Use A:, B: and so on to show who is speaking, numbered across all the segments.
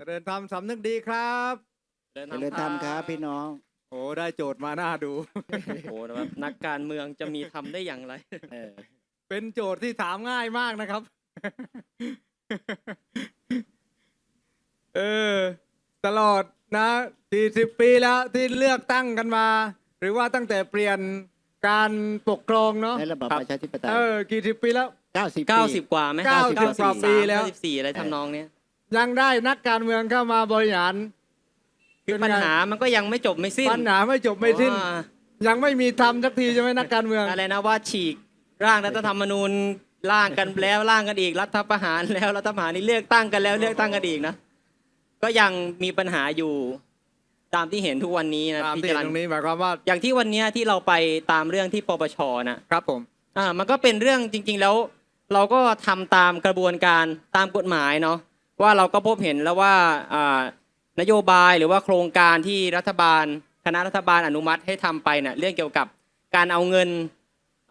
A: เจริญธรรมสำนึกดีครับ
B: เดิน
C: เจริญธรรมครับพี่น้อง
A: โอ้ได้โจทย์มาหน้าดู
B: โอ้โหแบบนักการเมืองจะมีทำได้อย่างไร
C: เออ
A: เป็นโจทย์ที่ถามง่ายมากนะครับ เออ ตลอดนะ40ปีแล้วที่เลือกตั้งกันมา หรือว่าตั้งแต่เปลี่ยนการปกครองเนาะ
C: ในระบอบ
B: ครับ
C: ประชาธิปไตย
A: เออกี่สิบปีแล้ว
C: 90
B: 90กว่าไหม
A: เก้าสิบกว่าปีแล้ว
B: 94อะไรทำนองเนี้ย
A: ยังได้นักการเมืองเข้ามาบริหาร
B: คือปัญหามันก็ยังไม่จบไม่สิ้น
A: ปัญหาไม่จบไม่สิ้น
B: ว่า
A: ยังไม่มีทำสักทีใช่ไหมนักการเมือง
B: อะไรนะว่าฉีกร่างรัฐธรรมนูญร่างกันแล้วร่างกันอีกรัฐประหารแล้วรัฐประหารนี่เลือกตั้งกันแล้วเลือกตั้งกันอีกนะก็ยังมีปัญหาอยู่ตามที่เห็นทุกวันนี้นะ
A: ตาม
B: พี่
A: ที่
B: จ
A: เห็น
B: รั
A: ต
B: น
A: รงนี้หมายความว่า
B: อย่างที่วันเนี้ยที่เราไปตามเรื่องที่ปปชนะ
A: ครับผม
B: อ่ามันก็เป็นเรื่องจริง ๆ แล้ว เราก็ทำตามกระบวนการตามกฎหมายเนาะ ว่าเราก็พบเห็นแล้วว่าอ่านโยบายหรือว่าโครงการที่รัฐบาล คณะรัฐบาลอนุมัติให้ทำไปเนี่ยเรื่องเกี่ยวกับการเอาเงิน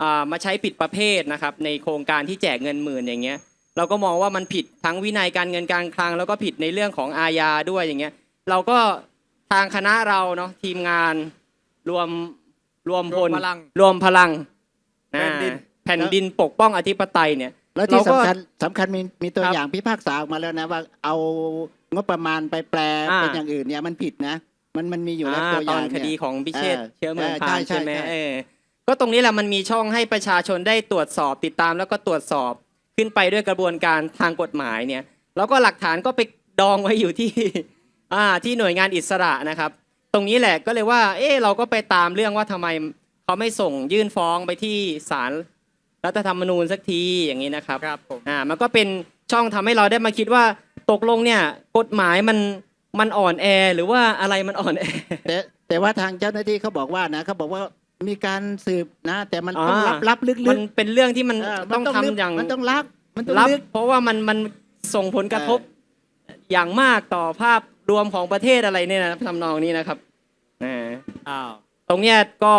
B: อ่ามาใช้ผิดประเภทนะครับ ในโครงการที่แจกเงินหมื่นอย่างเงี้ยเราก็มองว่ามันผิดทั้งวินัยการเงินการคลัง แล้วก็ผิดในเรื่องของอาญาด้วยอย่างเงี้ยเราก็ทางคณะเราเนาะทีมงานรวมรวมพล
A: รวมพลัง
B: รวมพลัง
A: แผ่นดิน
B: อ่าแผ่นดินปกป้องอธิปไตยเนี่ย
C: แล้วที่
B: เราก็
C: สำคัญสำคัญมีมีตัว
B: ครับ
C: อย่างพิพากษาออกมาแล้วนะว่าเอางบประมาณไปแปล
B: อ่า
C: เป็นอย่างอื่นเนี่ยมันผิดนะ มันมันมีอยู่แล้ว
B: อ่า
C: ตัวอ
B: ตอย่างนค
C: เนี่ย
B: ดีของพิเชษฐ์
C: เออ
B: เชื้อเมือง
C: เออ
B: พาน
C: ใช่
B: ใช่ไหม
C: ใช่
B: เออก็ตรงนี้แหละมันมีช่องให้ประชาชนได้ตรวจสอบติดตามแล้วก็ตรวจสอบขึ้นไปด้วยกระบวนการทางกฎหมายเนี่ย แล้วก็หลักฐานก็ไปดองไว้อยู่ที่อ่าที่หน่วยงานอิสระนะครับ ตรงนี้แหละก็เลยว่า เออเราก็ไปตามเรื่องว่าทำไมเขาไม่ส่งยื่นฟ้องไปที่ศาล รัฐธรรมนูญสักทีอย่างนี้นะครับ
A: ครับผม
B: อ่ามันก็เป็นช่องทำให้เราได้มาคิดว่าตกลงเนี่ยกฎหมายมันมันอ่อนแอหรือว่าอะไรมันอ่อนแอ
C: แต่แต่ว่าทางเจ้าหน้าที่เขาบอกว่านะเขาบอกว่ามีการสืบนะ แต่มันต้อง
B: อ่า
C: ลับลับลึกลึ
B: มั
C: ก
B: นเป็นเรื่องที่มัน
C: เออ
B: ต้อง
C: มัน
B: ทำ
C: ลึก
B: อย่าง
C: มันต้องลับมันต้อง
B: ลับ
C: ลึก
B: เพราะว่ามันมันส่งผลกระทบอย่างมากต่อภาพรวมของประเทศอะไรเนี่ยนะทำนองนี้นะครับอ่า
A: อ้าว
B: ตรงเนี้ยก็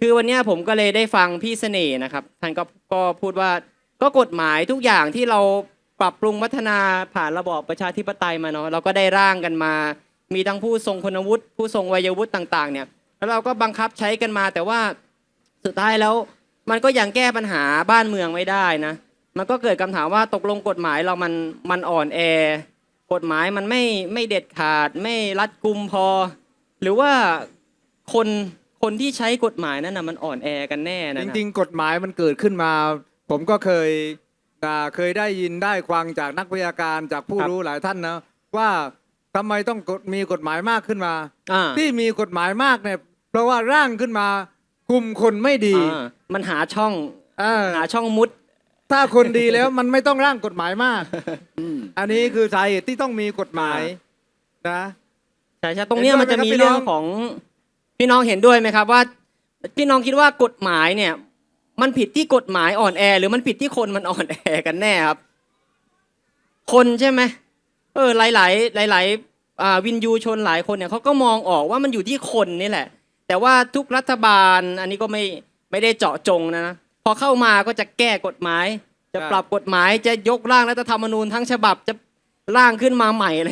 B: คือวันนี้ผมก็เลยได้ฟังพี่เสน่ห์นะครับ ท่านก็ก็พูดว่าก็กฎหมายทุกอย่างที่เราปรับปรุงพัฒนาผ่านระบอบประชาธิปไตยมาเนาะเราก็ได้ร่างกันมา มีทั้งผู้ทรงคุณวุฒิผู้ทรงวัยวุฒิต่าง ๆ เนี่ย แล้วเราก็บังคับใช้กันมา แต่ว่าสุดท้ายแล้วมันก็ยังแก้ปัญหาบ้านเมืองไม่ได้นะ มันก็เกิดคำถามว่าตกลงกฎหมายเรามันมันอ่อนแอกฎหมายมันไม่ไม่เด็ดขาดไม่รัดกุมพอ หรือว่าคน คนที่ใช้กฎหมายนั้นนะมันอ่อนแอกันแน่นะ
A: จริงๆ กฎหมายมันเกิดขึ้นมา ผมก็เคยอ่าเคยได้ยินได้ฟังจากนักวิชาการจากผู้รู้หลายท่านนะว่าทำไมต้องกฎมีกฎหมายมากขึ้นมา
B: อ่า
A: ที่มีกฎหมายมากเนี่ยเพราะว่าร่างขึ้นมากลุ่มคนไม่ดี
B: อ่ามันหาช่อง
A: เออ
B: หาช่องมุด
A: ถ้าคนดีแล้วมันไม่ต้องร่างกฎหมายมาก
C: อืม
A: อันนี้คือสาเหตุที่ต้องมีกฎหมายนะ
B: ใช่ใช่ตรงเนี้ย
A: เห็นด้วย
B: มันจะ
A: ไหมครับ
B: มี
A: พี่น้
B: เรื่
A: อ
B: องงของ พี่น้องเห็นด้วยไหมครับว่า พี่น้องคิดว่ากฎหมายเนี่ยมันผิดที่กฎหมายอ่อนแอ หรือมันผิดที่คนมันอ่อนแอกันแน่ครับ คนใช่ไหมเออหลายหลายหลายๆอ่าวินยูชนหลายคนเนี่ยเขาก็มองออกว่ามันอยู่ที่คนนี่แหละ แต่ว่าทุกรัฐบาลอันนี้ก็ไม่ไม่ได้เจาะจงนะพอเข้ามาก็จะแก้กฎหมาย จะปรับกฎหมายจะยกร่างรัฐธรรมนูญทั้งฉบับจะร่างขึ้นมาใหม่อะไร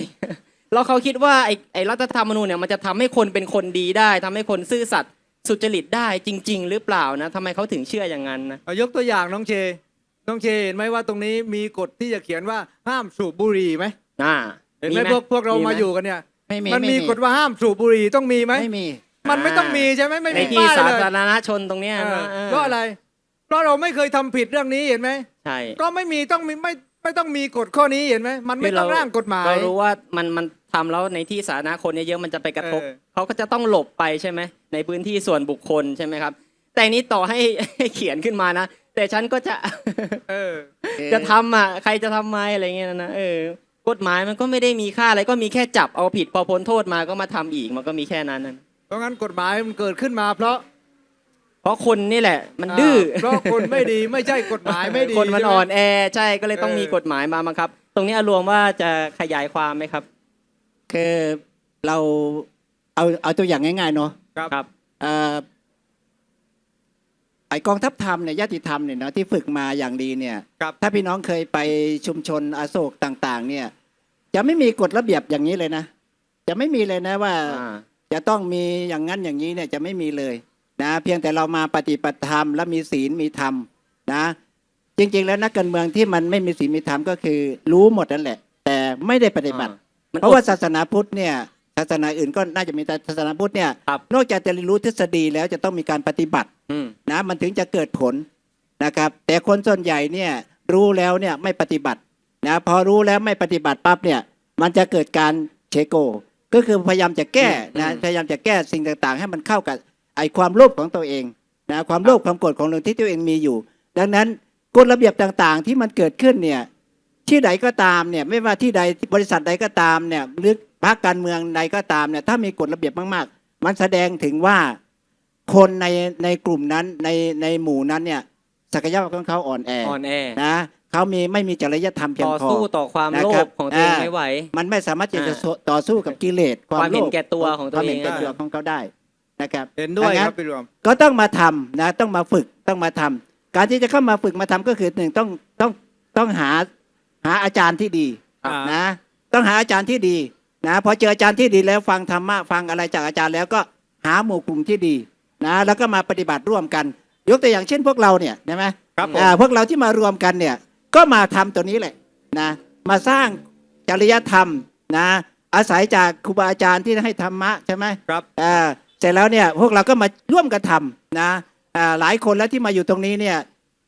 B: แล้วเขาคิดว่าไอ้ไอ้รัฐธรรมนูญเนี่ยมันจะทำให้คนเป็นคนดีได้ทำให้คนซื่อสัตย์สุจริตได้จริง ๆ หรือเปล่านะทำไมเขาถึงเชื่ออย่างนั้นนะ
A: เอายกตัวอย่างน้องเช น้องเชเห็นไหมว่าตรงนี้มีกฎที่จะเขียนว่าห้ามสูบบุหรี่ไหม
B: อ่า
A: เห็นไหมพวกพวกเรามาอยู่กันเนี่ย
C: ไม่มี
A: มันมี
C: ไก
A: ฎว่าห้ามสูบบุหรี่ต้องมีไหม
C: ไม่มี
A: มันไม่ต้องมีใช่ไหมไม่
B: ใน
A: มี
B: ที่
A: ป้าย
B: สา
A: เลย
B: ธารณชนตรงเนี้ย
A: เออ
B: นะเออ
A: เพราะอะไร เพราะเราไม่เคยทำผิดเรื่องนี้เห็นไหม
B: ใช่
A: ก็ไม่มีต้องมีไม่ไม่ต้องมีกฎข้อนี้เห็นไหมมันไม่ต้องร่างกฎหมาย
B: เรารู้ว่ามันมัน ทำแล้วในที่สาธารณะคนเยอะๆมันจะไปกระทบ
A: เออ
B: เขาก็จะต้องหลบไปใช่ไหมในพื้นที่ส่วนบุคคลใช่ไหมครับ แต่อันนี้ต่อให้ ให้เขียนขึ้นมานะ แต่ฉันก็จะ
A: เออ
B: จะทำอะใครจะทำไหมอะไรเงี้ยนะเออกฎหมายมันก็ไม่ได้มีค่าอะไรก็มีแค่จับเอาผิดพอพ้นโทษมาก็มาทำอีกมันก็มีแค่นั้นนะ
A: เพราะงั้นกฎหมายมันเกิดขึ้นมา เพราะ
B: เพราะคนนี่แหละ มันดื้อ
A: เพราะคนไม่ดีไม่ใช่กฎหมายไม่ดี
B: คนมัน
A: ใช่ไห
B: อ่อนแอใช่ก็เลยต้อง
A: เออ
B: มีกฎหมายมาบังคับ ตรงนี้อารวมว่าจะขยายความไหมครับ
C: คือเราเอาเอาตัวอย่างง่ายๆเนาะ
A: ครับ
B: ครับ
C: เอ่อไอกองทัพธรรมเนี่ยญาติธรรมเนี่ยเนาะที่ฝึกมาอย่างดีเนี่ย
A: ครับ
C: ถ้าพี่น้องเคยไปชุมชนอโศกต่าง ๆ เนี่ยจจะไม่มีกฎระเบียบอย่างนี้เลยนะ จะไม่มีเลยนะว่า
B: อ่า
C: จะต้องมีอย่างนั้นอย่างนี้เนี่ยจะไม่มีเลยนะ เพียงแต่เรามาปฏิบัติธรรมและมีศีลมีธรรมนะ จริง ๆ แล้วนักการเมืองที่มันไม่มีศีลมีธรรมก็คือ รู้หมดนั่นแหละ แต่ไม่ได้ปฏิบัติ
B: มัน
C: เพราะว่า
B: อด
C: ศาสนาพุทธเนี่ยศาสนาอื่นก็น่าจะมีแต่ศาสนาพุทธเนี่ย
B: ครับ
C: นอกจากจะเรียนรู้ทฤษฎีแล้วจะต้องมีการปฏิบัติ
B: อืม
C: นะมันถึงจะเกิดผลนะครับ แต่คนส่วนใหญ่เนี่ยรู้แล้วเนี่ยไม่ปฏิบัตินะพอรู้แล้วไม่ปฏิบัติปั๊บเนี่ยมันจะเกิดการเชโก ก็คือพยายามจะแก้นะพยายามจะแก้สิ่งต่างๆ ให้มันเข้ากับไอความโลภของตัวเองนะความโลภความโกรธของตนที่ตัวเองมีอยู่ ดังนั้นกฎระเบียบต่างๆ ที่มันเกิดขึ้นเนี่ย ที่ใดก็ตามเนี่ยไม่ว่าที่ใดบริษัทใดก็ตามเนี่ยหรือพรรคการเมืองใดก็ตามเนี่ยถ้ามีกฎระเบียบมากๆ มันแสดงถึงว่าคนในในกลุ่มนั้นในในหมู่นั้นเนี่ยศักยภาพของเขาอ่อนแอ
B: อ่อนแอ
C: นะเขามีไม่มีจริยธรรมเพียง
B: ต่อ
C: พอ
B: สู้ต่อความ
C: นะ
B: โล
C: ครับ
B: ภของตัวเอง
C: อ่า
B: ไม่ไหว
C: มันไม่สามารถที่จะ
B: อ่า
C: ต่อสู้กับกิเลสความ
B: ความเห็น
C: โลภ
B: แก่ตัวของตัว
C: ความเห็น
B: เอง
C: แก่ตัว
B: อ่า
C: ของเขาได้นะครับ
A: เห็นด้วย
C: ดัง
A: ครับพี่รวม
C: ก็ต้องมาทำนะต้องมาฝึกต้องมาทำการที่จะเข้ามาฝึกมาทำก็คือหนึ่งต้องต้องต้องหา หาอาจารย์ที่ดี
A: อ่าน
C: นะ ต้องหาอาจารย์ที่ดีนะพอเจออาจารย์ที่ดีแล้วฟังธรรมะฟังอะไรจากอาจารย์แล้วก็หาหมู่กลุ่มที่ดีนะแล้วก็มาปฏิบัติร่วมกัน ยกตัวอย่างเช่นพวกเราเนี่ยใช่ไหม
A: ครับผม
C: อ่าพวกเราที่มารวมกันเนี่ยก็มาทำตัวนี้แหละนะมาสร้างจริยธรรมนะอาศัยจากครูบาอาจารย์ที่ให้ธรรมะใช่ไหม
A: ครับ
C: อ่าเสร็จแล้วเนี่ยพวกเราก็มาร่วมกันทำนะอ่าหลายคนแล้วที่มาอยู่ตรงนี้เนี่ย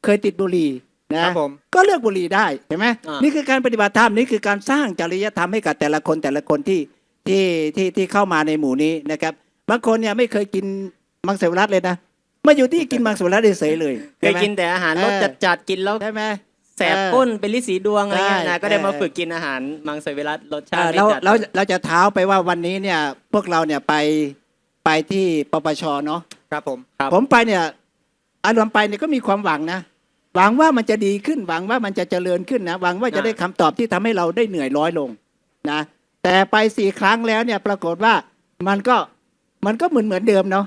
C: เคยติดบุหรี่ นะครับ
A: ผม
C: ก็เลิกบุหรี่ได้เห็นไหม
B: อ่านี่
C: นี่คือการปฏิบัติธรรมนี่คือการสร้างจริยธรรมให้กับแต่ละคนแต่ละคนที่ที่ที่ที่เข้ามาในหมู่นี้นะครับบางคนเนี่ยไม่เคยกินมังสวิรัตเลยนะมาอยู่ที่กินมังสวิรัตเฉยๆเลย
B: เคยกินแต่อาหารรส
C: เออ
B: จัดๆกินแล้ว
C: ใช่ไหม
B: แสบก้นเป็นลิสีดวงอะไรเงี้ย
C: ใช่
B: นะก็ได้มา
C: เออ
B: ฝึกกินอาหารมังสวิรัตรสชา
C: อ่า
B: ติ
C: เรา
B: ไม่จัด
C: เราเราจะเท้าไปว่าวันนี้เนี่ยพวกเราเนี่ยไปไปที่ปปชเนาะ
A: ครับผม
B: ครับ
C: ผมไปเนี่ยอารมณ์ไปเนี่ยก็มีความหวังนะ หวังว่ามันจะดีขึ้น หวังว่ามันจะเจริญขึ้นนะหวังว่าจะได้คำตอบที่ทำให้เราได้เหนื่อยร้อยลงนะแต่ไปสี่ครั้งแล้วเนี่ยปรากฏว่ามันก็มันก็เหมือนเหมือนเดิมเนาะ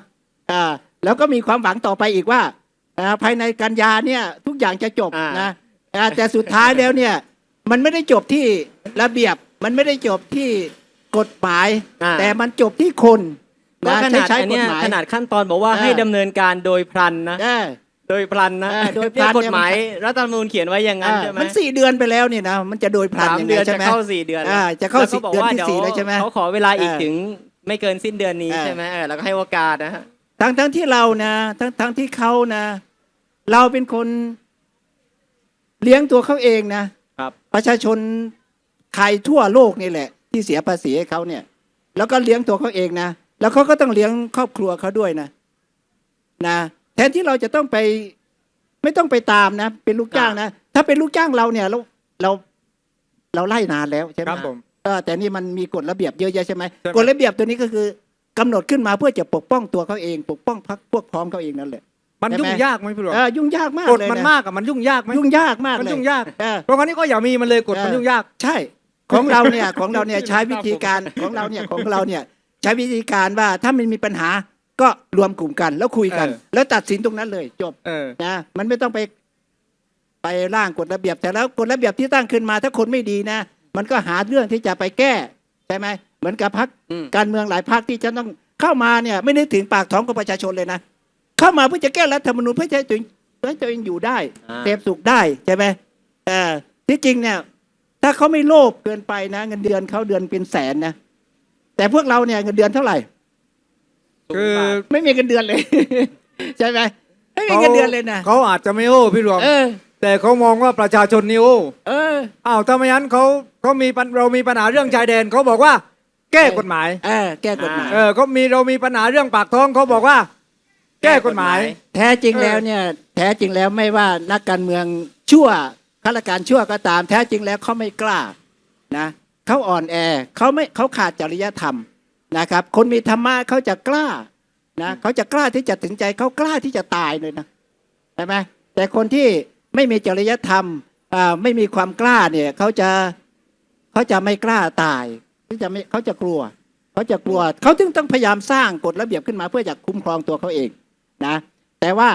C: อ่าแล้วก็มีความหวังต่อไปอีกว่าอ่าภายในกันยาเนี่ยทุกอย่างจะจบ
B: อ่าน
C: นะอ่าแต่สุดท้ายแล้วเนี่ยมันไม่ได้จบที่ระเบียบ มันไม่ได้จบที่กฎหมาย
B: อ่า
C: แต่มันจบที่คน
B: ก็
C: นะ
B: ข
C: ใช้
B: นาด
C: ใช้
B: อัน
C: กฎ
B: เนี้ย
C: หมาย
B: ขนาดขั้นตอนบอกว่า
C: เออ
B: ให้ดำเนินการโดยพลันนะ
C: เออ
B: โดยพลันนะ
C: เออโดยพลัน
B: เนี่ยกฎ
C: เนี่ย
B: หมายรัฐธรรมนูญเขียนไว้อย่างนั้น
C: อ่า
B: ใช่ไหม
C: มันสี่เดือนไปแล้วเนี่ยนะมันจะโดยพลัน
B: สาม
C: ยัง
B: เดื
C: ไง
B: อน
C: ใช่
B: จะ
C: ไหม
B: เข้าสี่เดือน
C: อ่าจะเข้า
B: แล้วก็บอกว่า
C: เดือนที่สี่แล้วใช่ไหม
B: เขาขอเวลาอีก
C: เออ
B: ถึงไม่เกินสิ้นเดือนนี้
C: เออ
B: ใช่ไหมเออแล้วก็ให้โอกาสนะฮะ
C: ทั้งทั้งที่เรานะทั้งทั้งที่เขานะ เราเป็นคนเลี้ยงตัวเขาเองนะครับ ประชาชนไทยทั่วโลกนี่แหละ ที่เสียภาษีให้เขาเนี่ย แล้วก็เลี้ยงตัวเขาเองนะแล้วเขาก็ต้องเลี้ยงครอบครัวเขาด้วยนะ นะ แทนที่เราจะต้องไปไม่ต้องไปตามนะ เป็นลูกจ้างนะ ถ้าเป็นลูกจ้างเราเนี่ยเราเราเราไล่นานแล้วใช่ไหม
A: ครับผม
C: เออแต่นี่มันมีกฎระเบียบเยอะแยะใช่ไหม
A: ใช่ไหม
C: กฎระเบียบตัวนี้ก็คือกำหนดขึ้นมาเพื่อจะปกป้องตัวเขาเอง ปกป้องพรรคพวกพ้องเขาเองนั่นแหละ
A: มัน
C: ใช่ไหม
A: ยุ่งยากไหมพี่รวม
C: เออยุ่งยากมาก
A: กฎ
C: เลย
A: มัน
C: นะ
A: มากอะมันยุ่งยากไหม
C: ยุ่งยากมาก
A: มัน
C: เลย
A: ยุ่งยาก
C: เออ
A: เพราะงั้นนี่ก็อย่ามีมันเลยกฎ
C: เออ
A: มันยุ่งยาก
C: ใช่ ของเราเนี่ยของเราเนี่ยใช้วิธีการของเราเนี่ยของเราเนี่ยใช้วิธีการว่าถ้ามันมีปัญหา ก็รวมกลุ่มกันแล้วคุยกัน
A: เออ
C: แล้วตัดสินตรงนั้นเลยจบ
A: เออ
C: นะมันไม่ต้องไป ไปร่างกฎระเบียบแต่แล้วกฎระเบียบที่ตั้งขึ้นมา ถ้าคนไม่ดีนะ มันก็หาเรื่องที่จะไปแก้ใช่ไหมเหมือนกับพัก
B: อืม
C: การเมืองหลายพรรคที่จะต้องเข้ามาเนี่ย ไม่นึกถึงปากท้องของประชาชนเลยนะเข้ามาเพื่อจะแก้รัฐธรรมนูญเพื่อจะให้ตัวเองให้ตัวเองอยู่ได้
B: อ่า
C: เสพสุขได้ใช่ไหมเออที่จริงเนี่ย ถ้าเขาไม่โลภเกินไปนะ เงินเดือนเขาเดือนเป็นแสนนะ แต่พวกเราเนี่ยเงินเดือนเท่าไหร่
A: คือ
C: ไม่มีเงินเดือนเลย ใช่ไหมไม่มีเงินเดือนเลยนะ
A: เขาอาจจะไม่โอ้พี่รวม
C: เออ
A: แต่เขามองว่าประชาชนนี่โอ้
C: เออ
A: อ้าวถ้าไม่งั้นเขาเขามีปัญเรามีปัญหาเรื่องชายแดนเขาบอกว่า แก้กฎหมาย
C: เออแก้กฎหมาย
A: เออเขามีเรามีปัญหาเรื่องปากท้องเขาบอกว่า แก้กฎหมาย
C: แท้จริงแล้วเนี่ย แท้จริงแล้วไม่ว่านักการเมืองชั่วข้าราชการชั่วก็ตาม แท้จริงแล้วเขาไม่กล้านะเขาอ่อนแอเขาไม่เขาขาดจริยธรรม นะครับ คนมีธรรมะเขาจะกล้านะเขาจะกล้าที่จะถึงใจเขากล้าที่จะตายเลยนะใช่ไหมแต่คนที่ไม่มีจริยธรรมไม่มีความกล้าเนี่ยเขาจะเขาจะไม่กล้าตายเขาจะไม่เขาจะกลัวเขาจะกลัวเขาจึงต้องพยายามสร้างกฎระเบียบขึ้นมาเพื่อจะคุ้มครองตัวเขาเองนะแต่ว่า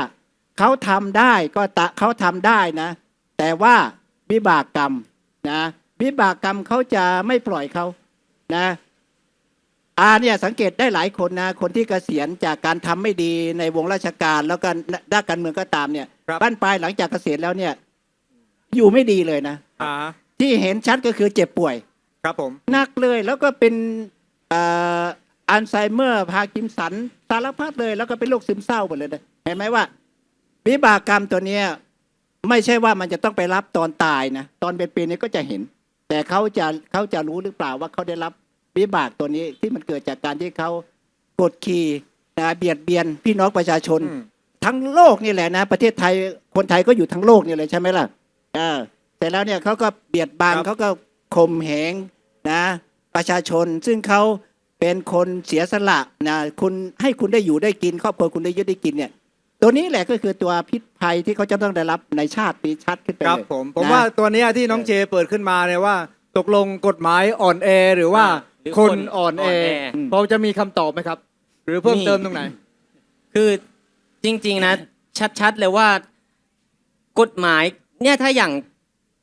C: เขาทำได้ก็ตะเขาทำได้นะ แต่ว่าวิบากกรรมนะวิบากกรรมเขาจะไม่ปล่อยเขานะ อาเนี่ยสังเกตได้หลายคนนะคนที่เกษียณจากการทำไม่ดีในวงราชการแล้วก็ด้านการเมืองก็ตามเนี่ย
A: ครับ
C: บ้านปลายหลังจากเกษียณแล้วเนี่ย อยู่ไม่ดีเลยนะ
A: อ่า
C: ที่เห็นชัดก็คือเจ็บป่วย
A: ครับผม
C: หนักเลยแล้วก็เป็นเอ่ออัลไซเมอร์พาร์กินสันสารพัดเลย แล้วก็เป็นโรคซึมเศร้าหมดเลยนะเห็นไหมว่า วิบากกรรมตัวเนี้ยไม่ใช่ว่ามันจะต้องไปรับตอนตายนะตอนเป็นปีนี้ก็จะเห็น แต่เขาจะเขาจะรู้หรือเปล่าว่าเขาได้รับ วิบากตัวนี้ที่มันเกิดจากการที่เขากดขี่นะเบียดเบียนพี่น้องประชาชน
A: อืม
C: ทั้งโลกนี่แหละนะ ประเทศไทยคนไทยก็อยู่ทั้งโลกนี่เลยใช่ไหมล่ะเออแต่แล้วเนี่ยเขาก็เบียดบัง
A: ครับ
C: เขาก็ข่มเหงนะประชาชนซึ่งเขาเป็นคนเสียสละนะคุณให้คุณได้อยู่ได้กิน ครอบครัวคุณได้ยึดได้กินเนี่ยตัวนี้แหละก็คือตัวพิษภัยที่เขาจะต้องได้รับในชาติปีชัดขึ้นไป
A: ครับ
C: เลย
A: ผมผม
C: นะ
A: ว่าตัวเนี้ยที่น้องเจเปิดขึ้นมาเนี่ยว่า ตกลงกฎหมายอ่อนแอหรือว่า
B: หรือ
A: คน
B: คน
A: อ่อนแอ
B: อ่อนแอ
A: พอจะมีคำตอบไหมครับ หรือเพิ่มเติมตรงไหน
B: คือจริง ๆ นะ ชัดๆเลยว่า กฎหมายเนี่ยถ้าอย่าง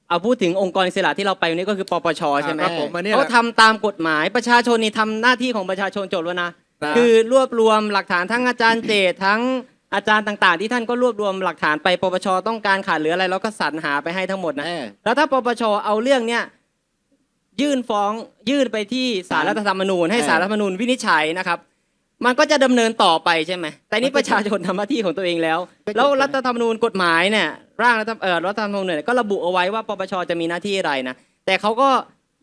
B: เอาพูดถึงองค์กรอิสระที่เราไปวันนี้ก็คือปปชใช่ไหม
A: ครับผมอันนี้แหละ
B: เขาทำตามกฎหมายประชาชนนี่ทำหน้าที่ของประชาชนจบแล้วนะ
A: นะ
B: คือรวบรวมหลักฐานทั้งอาจารย์เจตทั้งอาจารย์ต่าง ๆ ที่ท่านก็รวบรวมหลักฐานไปปปชต้องการขาดเหลืออะไรเราก็สรรหาไปให้ทั้งหมดนะ
C: เออ
B: แล้วถ้าปปชเอาเรื่องเนี้ย ยื่นฟ้องยื่นไปที่ศาลรัฐธรรมนูญให้
C: เออ
B: ศาลรัฐธรรมนูญวินิจฉัยนะครับ มันก็จะดำเนินต่อไปใช่ไหมแต่นี่ประชาชนทำหน้าที่ของตัวเองแล้ว
C: ก็จบ
B: แล้ว
C: ไป
B: รัฐธรรมนูญกฎหมายเนี่ยร่างรัฐเอ่อรัฐธรรมนูญเนี่ยก็ระบุเอาไว้ว่าปปชจะมีหน้าที่อะไรนะแต่เขาก็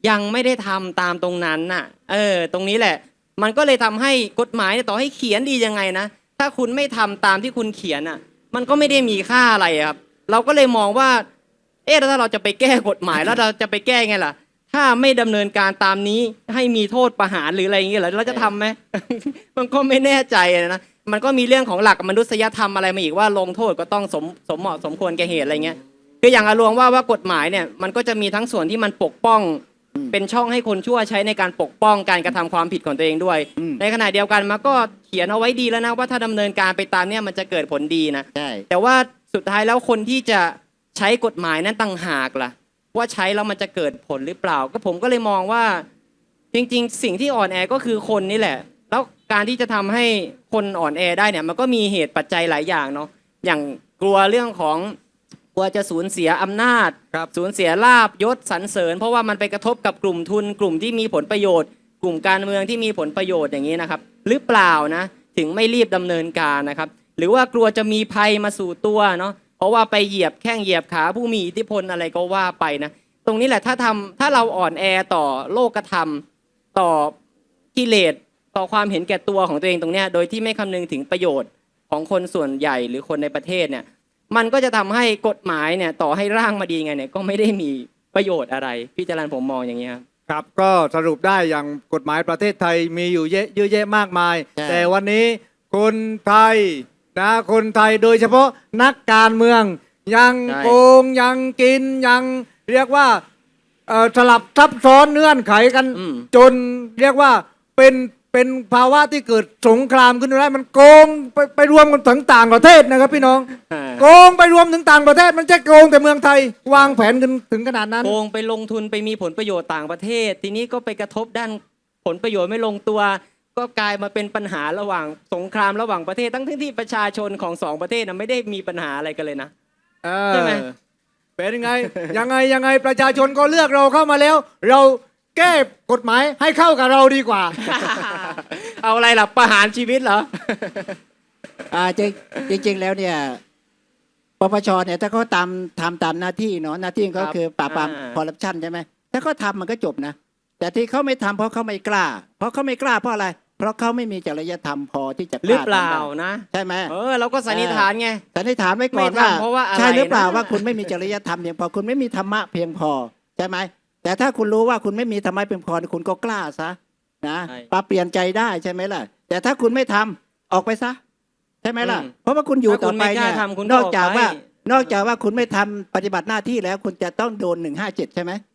B: ยังไม่ได้ทำตามตรงนั้นน่ะ เออ ตรงนี้แหละ มันก็เลยทำให้กฎหมายเนี่ยต่อให้เขียนดียังไงนะ ถ้าคุณไม่ทำตามที่คุณเขียนอะ มันก็ไม่ได้มีค่าอะไรอะครับ เราก็เลยมองว่า เอ๊ะแล้วถ้าเราจะไปแก้กฎหมายแล้วเราจะไปแก้ไงล่ะ ถ้าไม่ดำเนินการตามนี้ให้มีโทษประหารหรืออะไรอย่างเงี้ยเหรอเราจะทำไหม มันก็ไม่แน่ใจนะมันก็มีเรื่องของหลักมนุษยธรรมอะไรมาอีกว่าลงโทษก็ต้องสมสมเหมาะสมควรแก่เหตุอะไรเงี้ยคืออย่างอารวงว่าว่ากฎหมายเนี่ยมันก็จะมีทั้งส่วนที่มันปกป้อง
C: อืม
B: เป็นช่องให้คนชั่วใช้ในการปกป้องการกระทำความผิดของตัวเองด้วย
C: อืม
B: ในขณะเดียวกันมันก็เขียนเอาไว้ดีแล้วนะว่าถ้าดำเนินการไปตามเนี่ยมันจะเกิดผลดีนะ
C: ใช่
B: แต่ว่าสุดท้ายแล้วคนที่จะใช้กฎหมายนั้นต่างหากล่ะ ว่าใช้แล้วมันจะเกิดผลหรือเปล่า ก็ผมก็เลยมองว่า จริง ๆ สิ่งที่อ่อนแอก็คือคนนี่แหละ แล้วการที่จะทำให้คนอ่อนแอได้เนี่ย มันก็มีเหตุปัจจัยหลายอย่างเนาะอย่างกลัวเรื่องของกลัวจะสูญเสียอำนาจ
A: ครับ
B: สูญเสียลาบยศสรรเสริญ เพราะว่ามันไปกระทบกับกลุ่มทุน กลุ่มที่มีผลประโยชน์ กลุ่มการเมืองที่มีผลประโยชน์อย่างนี้นะครับ หรือเปล่านะ ถึงไม่รีบดำเนินการนะครับ หรือว่ากลัวจะมีภัยมาสู่ตัวเนาะเพ ราะว่าไปเหยียบแข้งเหยียบขาผู้มีอิทธิพลอะไรก็ว่าไปนะตรงนี้แหละถ้าทำถ้าเราอ่อนแอต่อโลกธรรม ต่อกิเลสต่อความเห็นแก่ตัวของตัวเองตรงเนี้ยโดยที่ไม่คำนึงถึงประโยชน์ของคนส่วนใหญ่หรือคนในประเทศเนี่ยมันก็จะทำให้กฎหมายเนี่ยต่อให้ร่างมาดีไงเนี่ยก็ไม่ได้มีประโยชน์อะไรพี่จรันผมมองอย่างเงี้ยครับ
A: ครับก็สรุปได้อย่างกฎหมายประเทศไทยมีอยู่เยอะเยอะแยะมากมาย
C: ใช่
A: แต่วันนี้คนไทย นะคนไทยโดยเฉพาะนักการเมือง ยัง
B: ใช่
A: โกงยังกินยังเรียกว่าเอ่อสลับซับซ้อนเงื่อนไขกัน
B: อืม
A: จนเรียกว่าเป็นเป็นภาวะที่เกิดสงครามขึ้นมาได้มันโกงไปไปรวมกันถึงต่างประเทศนะครับพี่น้อง
B: อ่า
A: โกงไปรวมถึงต่างประเทศ มันจะโกงแต่เมืองไทย วางแผนกันถึงขนาดนั้น
B: โกงไปลงทุนไปมีผลประโยชน์ต่างประเทศ ทีนี้ก็ไปกระทบด้านผลประโยชน์ไม่ลงตัว ก็กลายมาเป็นปัญหาระหว่างสงครามระหว่างประเทศทั้งที่ประชาชนของสองประเทศนะไม่ได้มีปัญหาอะไรกันเลยนะ
A: เอ
B: ใช่ไหม
A: อเป็นยังไง ยังไงยังไงประชาชนก็เลือกเราเข้ามาแล้ว เราแก้กฎหมายให้เข้ากับเราดีกว่า
B: เอาอะไรล่ะประหารชีวิตเหรอ
C: อ่าจริงจริงๆแล้วเนี่ยปปชเนี่ยถ้าเขาตามทำตามหน้าที่เนาะหน้าที่ก็
B: ครับ
C: คือปราบปราม
B: อ่า
C: คอร์รัปชันใช่ไหมถ้าเขาทำมันก็จบนะ แต่ที่เขาไม่ทำเพราะเขาไม่กล้า เพราะเขาไม่กล้าเพราะอะไร เพราะเขาไม่มีจริยธรรมพอที่จะก
B: หรือ
C: ล้า
B: เปล่า
C: ทำได้
B: นะ
C: ใช่ไหม
B: เออเราก็สันนิษฐานไง
C: สันนิษฐานไว้ก่อน
B: ไม่
C: ว่า
B: ทำเพราะว่าอะไร
C: ใช่หรือเปล่า
B: นะ
C: ว่าคุณไม่มีจริยธรรมเพียงพอคุณไม่มีธรรมะเพียงพอใช่ไหมแต่ถ้าคุณรู้ว่าคุณไม่มีธรรมะเพียงพอคุณก็กล้าซะนะ
B: ใช่
C: ปรับเปลี่ยนใจได้ใช่ไหมล่ะ แต่ถ้าคุณไม่ทำออกไปซะใช่ไหมล่ะ
B: อืม
C: เพราะว่าคุณอยู่
B: ถ้า
C: ต่
B: คุ
C: อ
B: ณ
C: ไป
B: ไม่กล้า
C: เนี่ย
B: ทำคุณ
C: นอกจาก
B: ก็ออกไป
C: ว่านอกจากว่าคุณไม่ทำปฏิบัติหน้าที่แล้ว คุณจะต้องโดนหนึ่งห้าเจ็ดใช่ไหม
B: อ่า
C: อ่า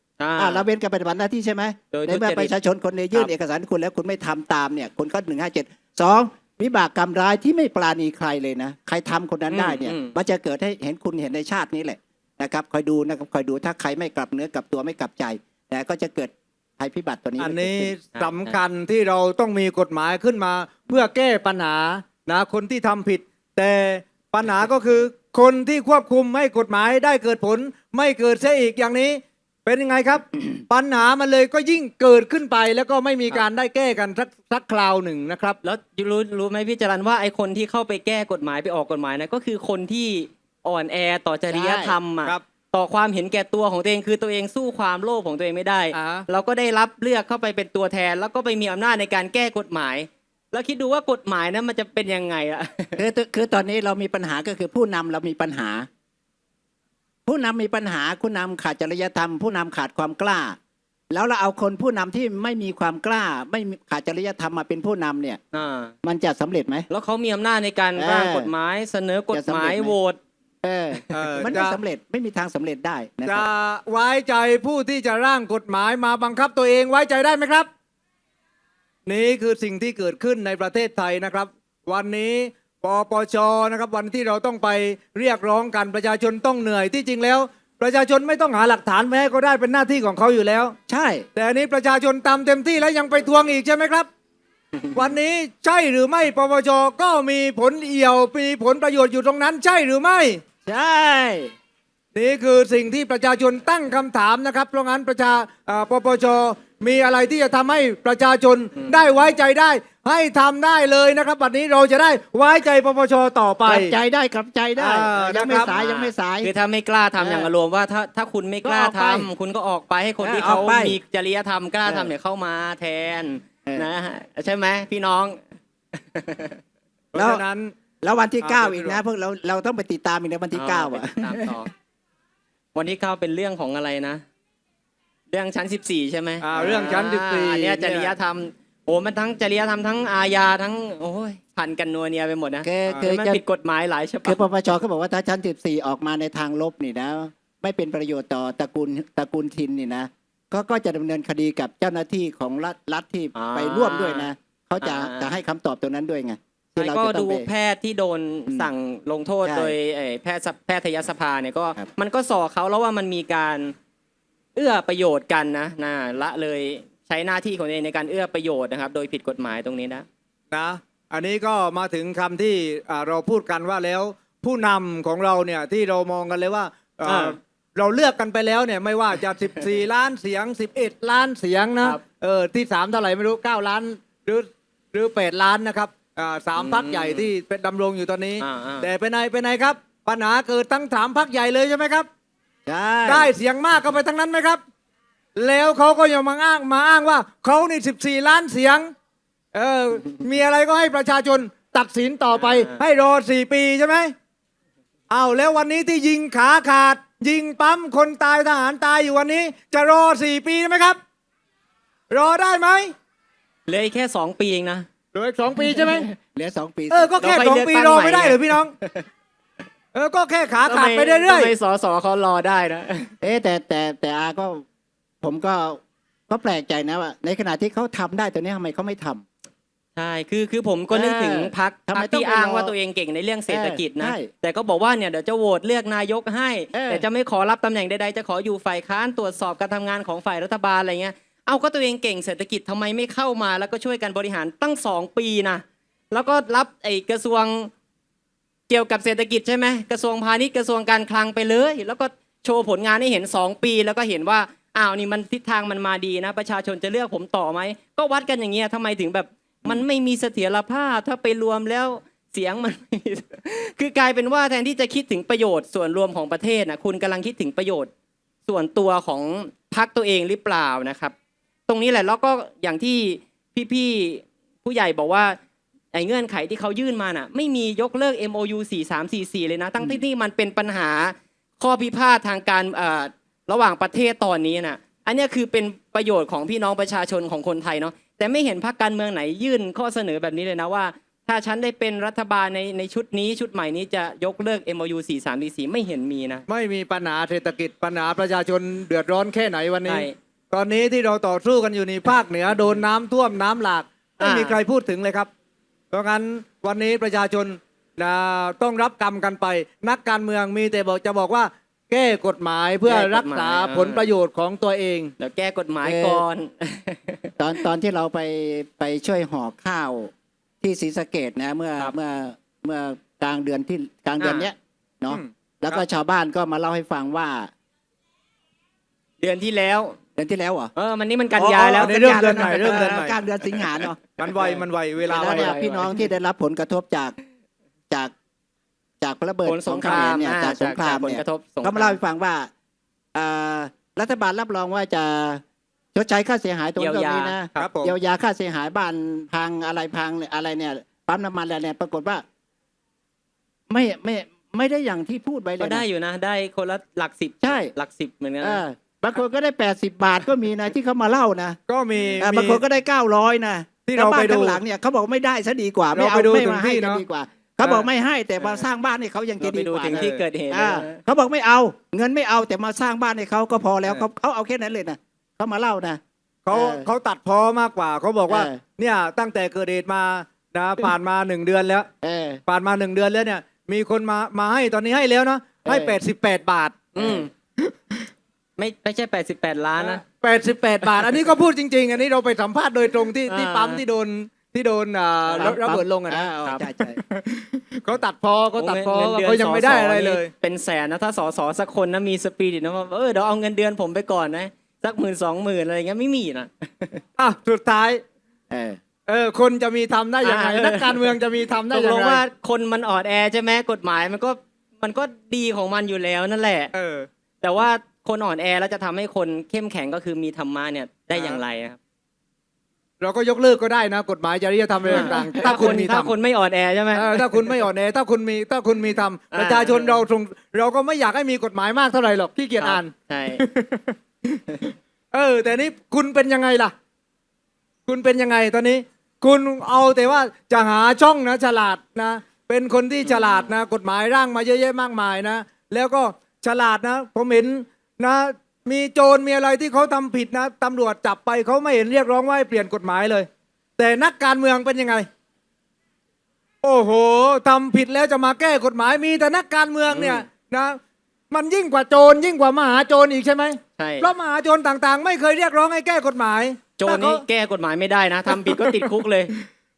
C: เราเว้นการปฏิบัติหน้าที่ใช่ไหม
B: โดย
C: ในเมื่อ
B: ทุจริต
C: ประชาชนคนในยื่น
B: ครับ
C: เอกสารให้คุณแล้วคุณไม่ทำตามเนี่ยคุณก็หนึ่งห้าเจ็ดสองวิบากกรรมร้ายที่ไม่ปราณีใครเลยนะ ใครทำคนนั้นได้เนี่ย
B: อืม
C: มันจะเกิดให้เห็นคุณเห็นในชาตินี้แหละนะครับคอยดูนะครับคอยดูถ้าใครไม่กลับเนื้อกลับตัวไม่กลับใจนะก็จะเกิดภัยพิบัติตัวนี้
A: อันนี้
C: เกิดขึ้
A: สำคัญที่เราต้องมีกฎหมายขึ้นมา เพื่อแก้ปัญหานะคนที่ทำผิด แต่ปัญหาก็คือคนที่ควบคุมให้กฎหมายได้เกิดผล ไม่เกิดเสียอีกอย่างนี้ เป็นยังไงครับ ปัญหามันเลยก็ยิ่งเกิดขึ้นไปแล้วก็ไม่มีการได้แก้กันสักสักคราวหนึ่งนะครับ
B: แล้วรู้รู้ไหมพี่จรันว่าไอคนที่เข้าไปแก้กฎหมายไปออกกฎหมายนะก็คือคนที่อ่อนแอต่อจริยธรรมอะ
A: ครับ
B: ต่อความเห็นแก่ตัวของตัวเองคือตัวเองสู้ความโลภของตัวเองไม่ได้
A: อ่า
B: เราก็ได้รับเลือกเข้าไปเป็นตัวแทน แล้วก็ไปมีอำนาจในการแก้กฎหมาย แล้วคิดดูว่ากฎหมายนั้นมันจะเป็นยังไงล่ะ
C: คือคือตอนนี้เรามีปัญหาก็คือผู้นำเรามีปัญหา ผู้นำมีปัญหาผู้นำขาดจริยธรรม ผู้นำขาดความกล้า แล้วเราเอาคนผู้นำที่ไม่มีความกล้า ไม่มีขาดจริยธรรมมาเป็นผู้นำเนี่ย
B: อ่า
C: มันจะสำเร็จไหม
B: แล้วเขามีอำนาจในการ
C: เออ
B: ร่างกฎหมายเสนอกฎหมาย
C: จะสำเร็จไหม
B: โหวต
C: เออ
A: เออ
C: มันไม่
A: จะ
C: สำเร็จไม่มีทางสำเร็จได้นะค
A: จะ
C: รับ
A: ไว้ใจผู้ที่จะร่างกฎหมายมาบังคับตัวเองไว้ใจได้ไหมครับ นี่คือสิ่งที่เกิดขึ้นในประเทศไทยนะครับ วันนี้ ปปชนะครับวันที่เราต้องไปเรียกร้องกันประชาชนต้องเหนื่อยที่จริงแล้ว ประชาชนไม่ต้องหาหลักฐานแม้ก็ได้เป็นหน้าที่ของเขาอยู่แล้ว
C: ใช่
A: แต่อันนี้ประชาชนตามเต็มที่แล้วยังไปทวงอีกใช่ไหมครับ วันนี้ใช่หรือไม่ปปชก็มีผลเอี่ยวมีผลประโยชน์อยู่ตรงนั้น ใช่หรือไม่
C: ใช่
A: นี่คือสิ่งที่ประชาชนตั้งคำถามนะครับเพราะงั้นประชาอ่าปปช มีอะไรที่จะทำให้ประชาชนได้ไว้ใจได้ ให้ทำได้เลยนะครับวันนี้เราจะได้ไว้ใจปปชต่อไป
C: กลับใจได้กลับใจได้
A: อ่า
C: ยังไม่
A: นะครับ
C: สายยังไม่สาย
B: คือถ้าไม่กล้าทำ
C: เออ
B: อย่างอารมณ์ว่าถ้าถ้าคุณไม่กล้า
C: ก็ออกไป
B: ทำคุณก็ออกไปให้คน
C: เออ
B: ที่เขา
C: ออกไป
B: มีจริยธรรมกล้า
C: เออ
B: ทำเนี่ยเข้ามาแทน
C: เออ
B: นะฮะใช่ไหมพี่น้อง
A: เพราะฉะนั้น
C: แล้ววันที่
A: อ่า
C: เก้า
A: เดี๋ยว
C: อีกนะพวกเราเราต้องไปติดตามอีกนะวันที่เก้าอะ
B: ไปติดตามต่อ วันที่เก้าเป็นเรื่องของอะไรนะ เรื่องชั้นสิบสี่ใช่ไหม
A: อ่าเรื่องชั้น14
B: อันเนี้ย
A: เนี่ย
B: จริยธรรมโอ้มันทั้งจริยธรรมทั้งอาญาทั้งโอ้ยพันกันนัวเนียไปหมดนะ
C: คือ
A: อ่า
C: คือ
B: มัน
C: จะ
B: ผิดกฎหมายหลายฉบั
C: คือบปปชเขาบอกว่าถ้าชั้นสิบสี่ออกมาในทางลบนี่นะ ไม่เป็นประโยชน์ต่อตระกูลตระกูลทินนี่นะก็ก็จะดำเนินคดีกับเจ้าหน้าที่ของรัฐรัฐที่
B: อ่า
C: ไปร่วมด้วยนะเขาจะ
B: อ่า
C: จะให้คำตอบตรงนั้นด้วยไงที่เรา
B: ก็
C: จะต้อ
B: ดู
C: งไป
B: แพทย์ที่โดน
C: อืม
B: สั่งลงโทษ
C: ใช่
B: โดยเอ่อแพทย์สภแพทยสภาเนี่ยก็
C: ครับ
B: มันก็สอเขาแล้วว่ามันมีการ เอื้อประโยชน์กันนะนะละเลยใช้หน้าที่ของตัวเองในการเอื้อประโยชน์นะครับ โดยผิดกฎหมายตรงนี้นะ
A: นะอันนี้ก็มาถึงคำที่อ่าเราพูดกันว่าแล้วผู้นำของเราเนี่ยที่เรามองกันเลยว่าอ่า
B: อ่า
A: เราเลือกกันไปแล้วเนี่ยไม่ว่าจะ 14 ล้านเสียง 11 ล้านเสียงนะครับเออที่สามเท่าไหร่ไม่รู้ 9 ล้านหรือหรือ 8 ล้านนะครับอ่าสาม
B: อืม
A: พักใหญ่ที่เป็นดำรงอยู่ตอนนี้
B: อ่าอ่า
A: แต่เป็นไงเป็นไงครับ ปัญหาเกิดทั้งสามพักใหญ่เลยใช่ไหมครับ
C: ใช่
A: ได้เสียงมากก็ไปทั้งนั้นไหมครับ แล้วเขาก็ยังมาอ้างมาอ้างว่าเขานี่14 ล้านเสียงเออมีอะไรก็ให้ประชาชนตัดสินต่อไป
B: อ่า
A: ให้รอสี่ปีใช่ไหมเอาแล้ววันนี้ที่ยิงขาขาด ยิงปั๊มคนตายทหารตายอยู่วันนี้ จะรอสี่ปีไหมครับ รอได้ไหม
B: เหลืออีกแค่สองปีเองนะ
A: เหลืออีกสองปีใช่ไหม
C: เหลือสองปี
A: เออก็แค่
B: เรา
A: สอง
B: ไป
A: ปี
B: เลือก
A: ร
B: ตั้
A: อง
B: ใหม่
A: ไม่ได้เหรือพี่น้อง เออก็แค่ขาขาดไปเรื่อย
B: ทำไมสอสอเขารอได้นะ
C: เอ๊ะแต่แต่แต่อาก็ผมก็ก็แปลกใจนะว่า ในขณะที่เขาทำได้ตัวนี้ทำไมเขาไม่ทำ
B: ใช่ คือ คือผมก็นึกถึง
C: เออ
B: พัก
C: ทำไม
B: พัก
C: ต้อง
B: ที่
C: ไป
B: อ้าง
C: รอ
B: ว่าตัวเองเก่งในเรื่องเศรษฐกิจนะ
C: ใช่
B: แต่ก็บอกว่าเนี่ยเดี๋ยวจะโหวตเลือกนายกให้
C: เออ
B: แต่จะไม่ขอรับตำแหน่งใดๆ จะขออยู่ฝ่ายค้านตรวจสอบการทำงานของฝ่ายรัฐบาลอะไรเงี้ย เอาก็ตัวเองเก่งเศรษฐกิจทำไมไม่เข้ามา แล้วก็ช่วยกันบริหารตั้งสองปีนะ แล้วก็รับไอ้กระทรวง เกี่ยวกับเศรษฐกิจใช่ไหมกระทรวงพาณิชย์กระทรวงการคลังไปเลย แล้วก็โชว์ผลงานให้เห็นสองปี แล้วก็เห็นว่าอ้าวนี่มันทิศทางมันมาดีนะ ประชาชนจะเลือกผมต่อไหมก็วัดกันอย่างเงี้ยทำไมถึงแบบมันไม่มีเสถียรภาพถ้าไปรวมแล้วเสียงมัน คือกลายเป็นว่าแทนที่จะคิดถึงประโยชน์ส่วนรวมของประเทศนะคุณกำลังคิดถึงประโยชน์ ส่วนตัวของพรรคตัวเองหรือเปล่านะครับ ตรงนี้แหละแล้วก็อย่างที่พี่ๆผู้ใหญ่บอกว่า ไอ้เงื่อนไขที่เขายื่นมาน่ะ ไม่มียกเลิก MOU 4344 เลยนะทั้งที่นี่มันเป็นปัญหาข้อพิพาททางการเอ่อระหว่างประเทศตอนนี้น่ะ อันเนี้ยคือเป็นประโยชน์ของพี่น้องประชาชนของคนไทยเนาะ แต่ไม่เห็นพรรคการเมืองไหนยื่นข้อเสนอแบบนี้เลยนะว่า ถ้าฉันได้เป็นรัฐบาลในในชุดนี้ชุดใหม่นี้จะยกเลิก MOU 4344 ไม่เห็นมีนะ
A: ๆไม่มีปัญหาเศรษฐกิจปัญหาประชาชนเดือดร้อนแค่ไหนวันนี้
B: ใช่
A: ตอนนี้ที่เราต่อสู้กันอยู่ในภาคเหนือโดนน้ำท่วมน้ำหลากไม่
B: อ่ามี
A: มีใครพูดถึงเลยครับ เพราะงั้นวันนี้ประชาชนนะต้องรับกรรมกันไป นักการเมืองมีแต่บอกจะบอกว่า แก้กฎหมายเพื่อ
B: แก้กฎหมาย
A: รักษา
B: อ่า
A: ผลประโยชน์ของตัวเอง
B: เดี๋ยวแก้กฎหมาย
C: เอ่อ
B: ก่อน
C: ตอนตอนที่เราไปไปช่วยห่อข้าวที่ศรีสะเกดนะเมื่อ
B: ครับ
C: เมื่อเมื่อกลางเดือนที่กลางเดือน
B: อ่า
C: เนี้ยเนาะ
A: อืม
C: แล้วก็ชาวบ้านก็มาเล่าให้ฟังว่า
B: เดือนที่แล้ว
C: เดือนที่แล้วเหรอ
B: เออมันนี่มันกัน
A: อ๋อยา
B: แล้ว
A: ในเรื่องเดือนใหม่เรื่องเดือนใหม่
C: กลางเดือนสิงหาเนาะ
A: มันไวมันไวเวลา
C: แล้ว
A: ไว
C: เนี่ย
B: ไว
C: พี่น้องที่ได้รับผลกระทบจากจากจากระเบิด
B: ผลสงคราม
C: เนี่ย
B: อ่
C: จากสงคราม
B: ผล
C: เนี่ย
B: กระทบสงค
C: เขามาเล่าให้ฟังว่าอ่ารัฐบาลรับรองว่าจะชดใช้ค่าเสียหายตรง
B: เยียวยา
C: นี้นะ
A: ครับผม
C: เยียวยาค่าเสียหายบ้านพังอะไรพังอะไรเนี่ยปั๊มน้ำมันอะไรเนี่ยปรากฏว่า ไม่ไม่ไม่ได้อย่างที่พูดไว้เล
B: ก็
C: ย
B: ได้
C: นะ
B: อยู่นะ ได้คนละหลักสิบ
C: ใช่
B: หลักสิบเหมือนกัน
C: เอ
B: นะ
C: อ บางคนก็ได้แปดสิบาทก็มีนะที่เขามาเล่านะ
A: ก็มี
C: เออ
A: มี
C: บางคนก็ได้เก้าร้อยนะ
A: ที่เราไป
C: แต่บ้น
A: ดู
C: ข้างหลังเนี่ยเขาบอกไม่ได้ซะดีกว่าไม่
A: เรา
C: เอา
A: ไปดู
C: ไม่
A: ถึง
C: มาให้
A: ที่
C: จะ
A: เนอะ
C: ดีกว่าเขาบอก
A: เออ
C: ไม่ให้แต่มาสร้างบ้านให้เขายังจะ
B: เราไป
C: ดี
B: ดู
C: กว่า
B: ถึง
C: นะ
B: ที่เกิดเหตุ
C: อ่า
B: นะ
C: เขาบอกไม่เอาเงินไม่เอาแต่มาสร้างบ้านให้เขาก็พอแล้ว
A: เออ
C: เขาเขาเอาแค่นั้นเลยนะเขามาเล่านะ
A: เขา
C: เออ
A: เขาตัดพอมากกว่าเขาบอกว่า
C: เออ
A: เนี่ยตั้งแต่เกิดเหตุมานะผ่านมาหนึ่งเดือนแล้ว
C: เออ
A: ผ่านมาหนึ่งเดือนแล้วเนี่ย มีคนมามาให้ตอนนี้ให้แล้วเนาะให้
C: เออ
A: แปดสิบแปดบาท
B: อืม ไม่ไม่ใช่แปดสิบแปดล้านนะ
A: แปดสิบแปดบาท อันนี้ก็พูดจริง ๆ อันนี้เราไปสัมภาษณ์โดยตรงที่
B: อ่า
A: ที่ปั๊มที่โดนที่โดนอ่าระระเบิดลงอะนะา
B: ครับ
C: ใช่ใช่
A: เขาตัดพอเขาตัดพอ
B: งินดือน
A: เขายังไม่ได้อะไรเลย
B: สสนี่เป็นแสนนะถ้าสอสอสักคนนะมีสปีดนะว่าเออเดี๋ยวเอาเงินเดือนผมไปก่อนนะสักหมื่นสองหมื่นอะไรเงี้ยไม่มีนะ
A: อะสุดท้าย
C: เออ
A: เออคนจะมีทำได้ยังไง
B: อ่าเออ
A: นักการเมืองจะมีทำได้
B: ตก
A: ยั
B: ล
A: ง
B: ง
A: ไง
B: ว่าคนมันอ่อนแอใช่ไหมกฎหมายมันก็มันก็ดีของมันอยู่แล้วนั่นแหละ
A: เออ
B: แต่ว่า คนอ่อนแอแล้วจะทำให้คนเข้มแข็งก็คือมีธรรมะเนี่ยได้
A: อ่า
B: อย่างไรครับ
A: เราก็ยกเลิกก็ได้นะ กฎหมายจริยธรรมอะไรต่างๆถ้าคุณมี
B: ถ้า
A: ทำ
B: คนไม่อ่อนแอใช่ไหม
A: เออถ้าคุณไม่อ่อนแอถ้าคุณมีถ้าคุณมีทำ
B: อ่า
A: ประชาชนเราทรงเราก็ไม่อยากให้มีกฎหมายมากเท่าไหร่หรอกขี้เกียจอ่าน
B: ใช่
A: เออ แต่นี่คุณเป็นยังไงล่ะ คุณเป็นยังไงตอนนี้ คุณเอาแต่ว่าจะหาช่องนะฉลาดนะ เป็นคนที่ฉลาดนะ กฎหมายร่างมาเยอะแยะมากมายนะ แล้วก็ฉลาดนะ ผมเห็น นะมีโจรมีอะไรที่เขาทำผิดนะตำรวจจับไปเขาไม่เห็นเรียกร้องว่าให้เปลี่ยนกฎหมายเลย แต่นักการเมืองเป็นยังไง โอ้โหทำผิดแล้วจะมาแก้กฎหมายมีแต่นักการเมืองเนี่ยนะมันยิ่งกว่าโจรยิ่งกว่ามหาโจรอีกใช่ไหม
B: ใช่
A: เพราะมหาโจรต่างๆ ไม่เคยเรียกร้องให้แก้กฎหมาย
B: โจรนี่แก้กฎหมายไม่ได้นะทำผิดก็ติดคุกเลย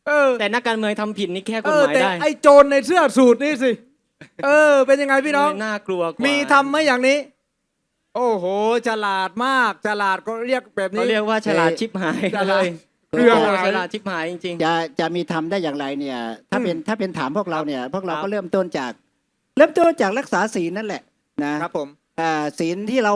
A: เออ
B: แต่นักการเมืองทำผิดนี่แก้ก
A: เอ
B: ฎ
A: อ
B: หมาย
A: แต่
B: ได้
A: ไอ้โจรในเสื้อสูทนี่สิเออ เป็นยังไงพี่น้อง
B: น่ากลัวกว่า
A: มีทำไหมอย่างนี้ โอ้โห ฉลาดมาก ฉลาดก็เรียกแบบ
B: เขา
A: นี้
B: เรียกว่าฉลาดชิบหาย
A: ฉลาด
B: เลย
A: เรื่อง
B: โโห
A: อะไร
B: ฉลาดชิบหายจริง
C: จะจะมีทำได้อย่างไรเนี่ย ถ้า
A: อืม
C: เป็นถ้าเป็นถามพวกเราเนี่ยพวกเรา
B: ครับ
C: ก็เริ่มต้นจาก เริ่มต้นจากรักษาศีลนั่นแหละนะครับ
A: ผม
C: อ่าศีลที่เรา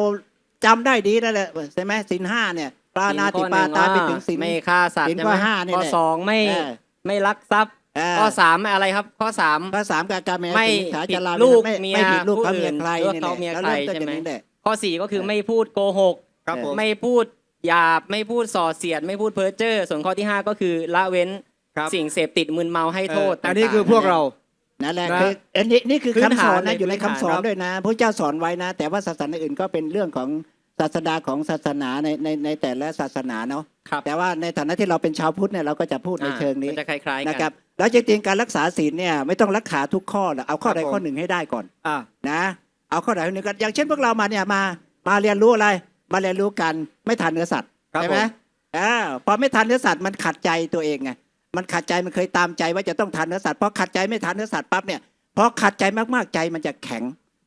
C: จำได้ดีนั่นแหละใช่ไหมศีลห้าเนี่ยปรา
B: ๆ
C: นาติ
B: ข้อห
C: ปา
B: นึ่ง
C: ตา
B: ว่า
C: ไปถึงศีล
B: ไม่ฆ่าสัตว์
C: ศีล
B: ใช่
C: ข้
B: ไห
C: อ
B: ม
C: ห้านี่
B: ข้อ
C: แหละ
B: สองไม่
C: เออ
B: ไม่ลักทรัพย์
C: เออ
B: ข้อสามไม่อะไรครับ ข้อสาม
C: ข้อสามการการไม่
B: ไม่
C: ฉา
B: ผิด
C: จารา
B: ลูก
C: ไม่
B: เมีย
C: ไม่ผิดลูก
B: ผู้
C: เขา
B: อื่
C: เมีย
B: น
C: ใคร
B: หรือว่า
C: นี่แห
B: เขา
C: ละ
B: เมีย
C: แล้ว
B: ใคร
C: เริ่มต้น
B: ใช่ไหม
C: จากนี้แหละ
B: ข้อสี่ก็คือไม่พูดโกหก
A: ครับผม
B: ไม่พูดหยาบไม่พูดส่อเสียด ไม่พูดเพ้อเจ้อส่วนข้อที่ห้าก็คือละเว้น
A: ครับ
B: สิ่งเสพติดมึนเมาให้โทษ
A: เอออันนี้
B: ต่างๆ
A: คือพวกเรา
C: นั่นแหละ
A: นะ
C: คืออันนี้นี่คือ
B: พื้น
C: คำสอน
B: ฐาน
C: นะ
B: เลย
C: อยู่ใน
B: พื้นฐาน
C: คำสอน
B: ครับ
C: ด้วยนะพระเจ้าสอนไว้นะ แต่ว่าศาสนาอื่นก็เป็นเรื่องของศาสดาของศาสนาในในในแต่ละศาสนาเนาะ
B: ครับ
C: แต่ว่าในฐานะที่เราเป็นชาวพุทธเนี่ยเราก็จะพูดใน
B: อ่า
C: เชิงนี้
B: มันจะคล้ายๆกั
C: นะครับแล้วจริงๆการรักษาศีลเนี่ยไม่ต้องรักษาทุกข้อหรอกเอาข้อใด
A: ครับผม
C: ข้อหนึ่งให้ได้ก่อน
A: อะ
C: นะ เอาข้อใดข้อหนึ่งกันอย่างเช่นพวกเรามาเนี่ยมา มาเรียนรู้อะไร มาเรียนรู้กันไม่ทานเนื้อสัตว์
A: ครับ
C: ใช่
A: ผ
C: ไหม
A: ม
C: อ่าพอไม่ทานเนื้อสัตว์มันขัดใจตัวเองไงมันขัดใจมันเคยตามใจว่าจะต้องทานเนื้อสัตว์พอขัดใจไม่ทานเนื้อสัตว์ปั๊บเนี่ยพอขัดใจมากๆใจมันจะแข็ง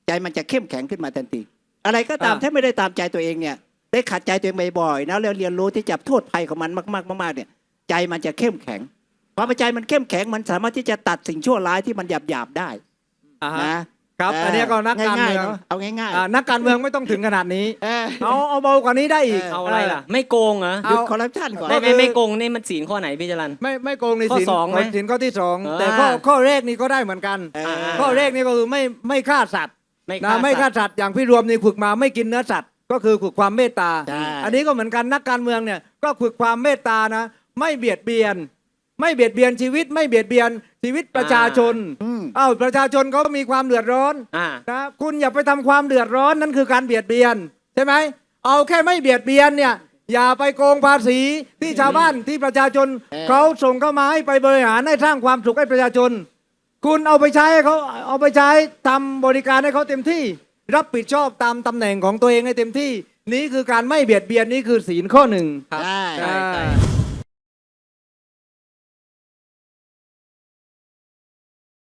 C: ใจมันจะเข้มแข็งขึ้นมาทันทีอะไรก็ตาม
A: อ่า
C: ถ้าไม่ได้ตามใจตัวเองเนี่ย ได้ขัดใจตัวเองบ่อยๆนะแล้วเรียนรู้ที่จะโทษภัยของมันมากๆมากๆเนี่ยใจมันจะเข้มแข็งพอใจมันเข้มแข็งมันสามารถที่จะตัดสิ่งชั่วร้ายที่มันหยาบๆได้
A: อะฮะ
C: นะ ครับ
A: อันนี้ก็นักการเมือง
C: ๆนะเอาง่าย
A: อะนักการเมืองไม่ต้องถึงขนาดนี้
C: ๆเออ
A: เอาเอาเบากว่านี้ได้อีก
B: เอาอะไรล่ะ ไม่โกงเหรอ
C: หยุดคอร์รัปชันก่อน
B: ไม่
A: ก็คื
B: ไม่
A: อ
B: ไม่โกงนี่มันศีลข้อไหนพี่จรัน
A: ไม่ไม่โกงใน
B: ข้อ
A: สิน
B: สองไหม
A: สินข้อที่สอง
B: อ่า
A: แต่ข้อข้อแรกนี่ก็ได้เหมือนกัน
C: เออ
B: อ่า
A: ข้อแรกนี่ก็คือไม่ไม่ฆ่าสัตว์
B: ไม่
A: นะไม่ฆ่าสัตว์อย่างพี่รวมนี่ฝึกมาไม่กินเนื้อสัตว์ก็คือฝึกความเมตตา
C: ใช่
A: อันนี้ก็เหมือนกันนักการเมืองเนี่ยก็ฝึกความเมตตานะ ไม่เบียดเบียน ไม่เบียดเบียนชีวิตไม่เบียดเบียนชีวิตประชาชน
C: อืม
A: อ้าวประชาชนเขามีความเดือดร้อน
B: อ่า
A: นะคุณอย่าไปทำความเดือดร้อนนั่นคือการเบียดเบียนใช่ไหมเอาแค่ไม่เบียดเบียนเนี่ยอย่าไปโกงภาษีที่ชาวบ้านที่ประชาชน
C: เออ
A: เขาส่งเข้ามาให้ไปบริหารให้สร้างความสุขให้ประชาชน คุณเอาไปใช้ให้เขาเอาไปใช้ทำบริการให้เขาเต็มที่ รับผิดชอบตามตำแหน่งของตัวเองให้เต็มที่ นี่คือการไม่เบียดเบียนนี่คือศีลข้อหนึ่ง
B: ครับ
C: ได้
B: ใช่ใช่
A: อ่า